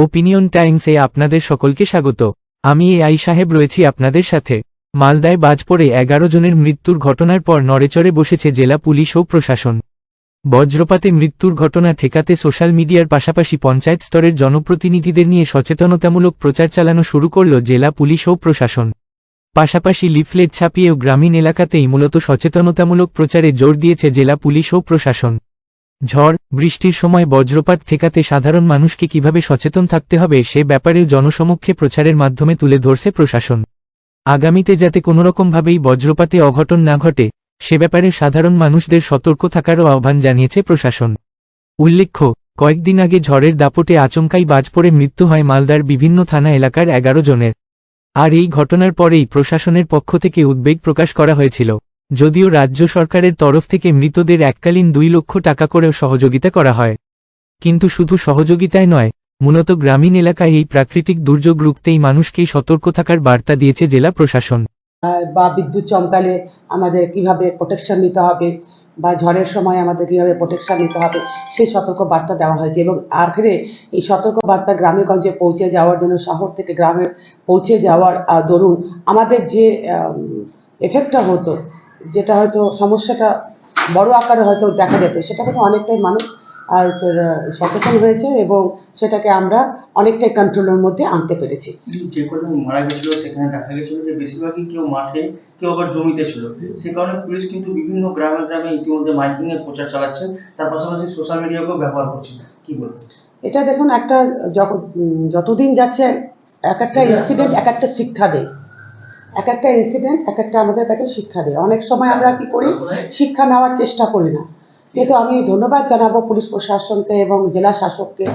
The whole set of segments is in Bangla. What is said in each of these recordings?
ওপিনিয়ন টাইমসে আপনাদের সকলকে স্বাগত। আমি এ আই সাহেব রয়েছি আপনাদের সাথে। মালদায় বাজ পড়ে এগারো জনের মৃত্যুর ঘটনার পর নড়েচড়ে বসেছে জেলা পুলিশ ও প্রশাসন। বজ্রপাতে মৃত্যুর ঘটনা ঠেকাতে সোশ্যাল মিডিয়ার পাশাপাশি পঞ্চায়েত স্তরের জনপ্রতিনিধিদের নিয়ে সচেতনতামূলক প্রচার চালানো শুরু করল জেলা পুলিশ ও প্রশাসন। পাশাপাশি লিফলেট ছাপিয়েও গ্রামীণ এলাকাতেই মূলত সচেতনতামূলক প্রচারে জোর দিয়েছে জেলা পুলিশ ও প্রশাসন। ঝড়, বৃষ্টির সময় বজ্রপাত ঠেকাতে সাধারণ মানুষকে কীভাবে সচেতন থাকতে হবে সে ব্যাপারেও জনসমক্ষে প্রচারের মাধ্যমে তুলে ধরছে প্রশাসন। আগামীতে যাতে কোনোরকমভাবেই বজ্রপাতে অঘটন না ঘটে, সে ব্যাপারে সাধারণ মানুষদের সতর্ক থাকারও আহ্বান জানিয়েছে প্রশাসন। উল্লেখ্য, কয়েকদিন আগে ঝড়ের দাপটে আচমকাই বাজ পড়ে মৃত্যু হয় মালদার বিভিন্ন থানা এলাকার এগারো জনের। আর এই ঘটনার পরেই প্রশাসনের পক্ষ থেকে উদ্বেগ প্রকাশ করা হয়েছিল। যদিও রাজ্য সরকারের তরফ থেকে মৃতদের এককালীন দুই লক্ষ টাকা করেও সহযোগিতা করা হয়। কিন্তু শুধু সহযোগিতায় নয়, মূলত গ্রামীণ এলাকায় এই প্রাকৃতিক দুর্যোগ রুখতেই মানুষকেই সতর্ক থাকার বার্তা দিয়েছে জেলা প্রশাসন। বা বিদ্যুৎ চমকালে আমাদের কীভাবে প্রোটেকশন নিতে হবে, বা ঝড়ের সময় আমাদের কীভাবে প্রোটেকশন নিতে হবে, সেই সতর্ক বার্তা দেওয়া হয়েছে এবং আখেরে এই সতর্ক বার্তা গ্রামে গঞ্জে পৌঁছে যাওয়ার জন্য, শহর থেকে গ্রামে পৌঁছে যাওয়ার দরুন আমাদের যে এফেক্টটা হতো যেটা হয়তো সমস্যাটা বড় আকারে হয়তো দেখা যেত সেটা কিন্তু অনেকটাই মানুষ সচেতন হয়েছে এবং সেটাকে আমরা অনেকটাই কন্ট্রোলের মধ্যে আনতে পেরেছি। যে কজন মারা গেছিল সেখানে দেখা গেছিল যে বেশিরভাগই কেউ মাঠে কেউ আবার জমিতে ছিল। সে কারণে পুলিশ কিন্তু বিভিন্ন গ্রামে গ্রামে ইতিমধ্যে মাইকিং এর প্রচার চালাচ্ছে তার পাশাপাশি সোশ্যাল মিডিয়াকেও ব্যবহার করছে। কি বলব? এটা দেখুন একটা যখন যতদিন যাচ্ছে এক একটা ইনসিডেন্ট এক একটা শিক্ষা দেয়। এক একটা ইনসিডেন্ট এক একটা আমাদের কাছে শিক্ষা দেয়। অনেক সময় আমরা কি করি? শিক্ষা নেওয়ার চেষ্টা করি না। কিন্তু আমি ধন্যবাদ জানাব পুলিশ প্রশাসনকে এবং জেলা শাসককে,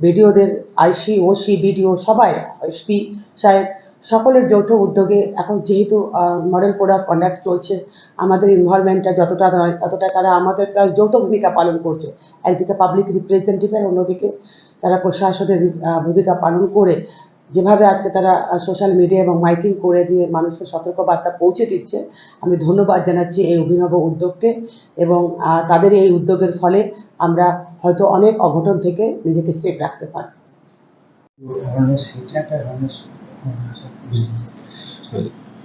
বিডিওদের, আইসি, ওসি, বিডিও, সবাই, এসপি সাহেব, সকলের যৌথ উদ্যোগে। এখন যেহেতু মডেল কোড অফ কন্ডাক্ট চলছে, আমাদের ইনভলভমেন্টটা যতটা নয়, ততটা তারা আমাদের একটা যৌথ ভূমিকা পালন করছে। একদিকে পাবলিক রিপ্রেজেন্টেটিভ আর অন্যদিকে তারা প্রশাসনের ভূমিকা পালন করে যেভাবে আজকে তারা সোশ্যাল মিডিয়া এবং মাইকিং করে দিয়ে মানুষকে সতর্ক বার্তা পৌঁছে দিচ্ছে আমি ধন্যবাদ জানাচ্ছি এই অভিনব উদ্যোগকে এবং তাদের এই উদ্যোগের ফলে আমরা হয়তো অনেক অঘটন থেকে নিজেকে সেফ রাখতে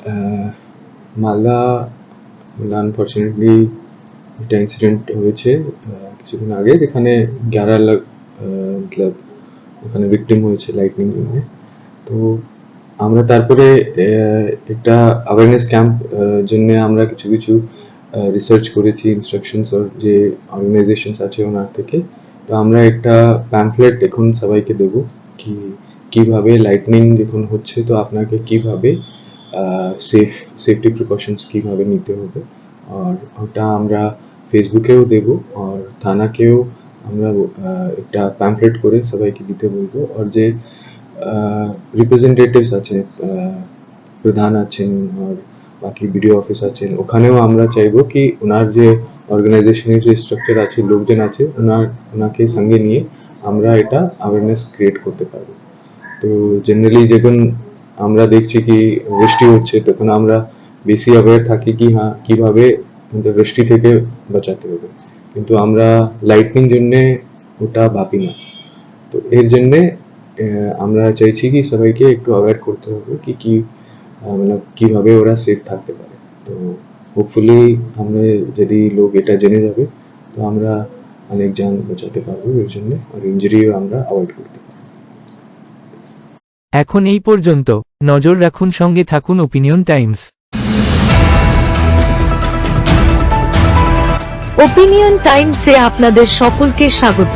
আহ, মালদা আনফর্চুনেটলি একটা ইনসিডেন্ট হয়েছে কিছুদিন আগে যেখানে গ্যারা লাখ মতলব ওখানে ভিকটিম হয়েছে লাইটনিং তো আমরা তারপরে একটা অ্যাওয়ারনেস ক্যাম্প জন্য আমরা কিছু কিছু রিসার্চ করেছি ইনস্ট্রাকশনস যে অর্গানাইজেশনস আছে ওনার থেকে। তো আমরা একটা প্যাম্পলেট এখন সবাইকে দেবো কি, কীভাবে লাইটনিং যখন হচ্ছে, তো আপনাকে কীভাবে সেফ সেফটি প্রিকশনস কীভাবে নিতে হবে। আর ওটা আমরা ফেসবুকেও দেবো, আর থানাকেও আমরা একটা প্যাম্পলেট করে সবাইকে দিতে বলব। আর যে রিপ্রেজেন্টেটিভস আছে প্রধান আছেন আর বাকি বিডিও অফিস আছেন। ওখানেও আমরা চাইব কি ওনার যে অর্গানাইজেশনের যে স্ট্রাকচার আছে, লোকজন আছে, ওনার, ওনাকে সঙ্গে নিয়ে আমরা এটা অ্যাওয়ারনেস ক্রিয়েট করতে পারব। তো জেনারেলি যখন আমরা দেখছি কি বৃষ্টি হচ্ছে, তখন আমরা বেশি অ্যাওয়ার থাকি কি হ্যাঁ কীভাবে বৃষ্টি থেকে বাঁচাতে হবে। কিন্তু আমরা লাইটনিং জন্যে ওটা ভাবি না। তো এর জন্যে আমরা চাইছি কি সবাইকে একটু অ্যাওয়ার করতে হবে কি কি মানে কীভাবে ওরা সেফ থাকতে পারে। তো হোপফুলি আমরা যদি লোক এটা জেনে যাবে তো আমরা অনেক যান বাঁচাতে পারব এর জন্য আর ইঞ্জুরিও আমরা অ্যাভয়েড করতে পারব। এখন এই পর্যন্ত। নজর রাখুন সঙ্গে থাকুন ওপিনিয়ন টাইমস ওপিনিয়ন টাইমসে আপনাদের সকলকে স্বাগত।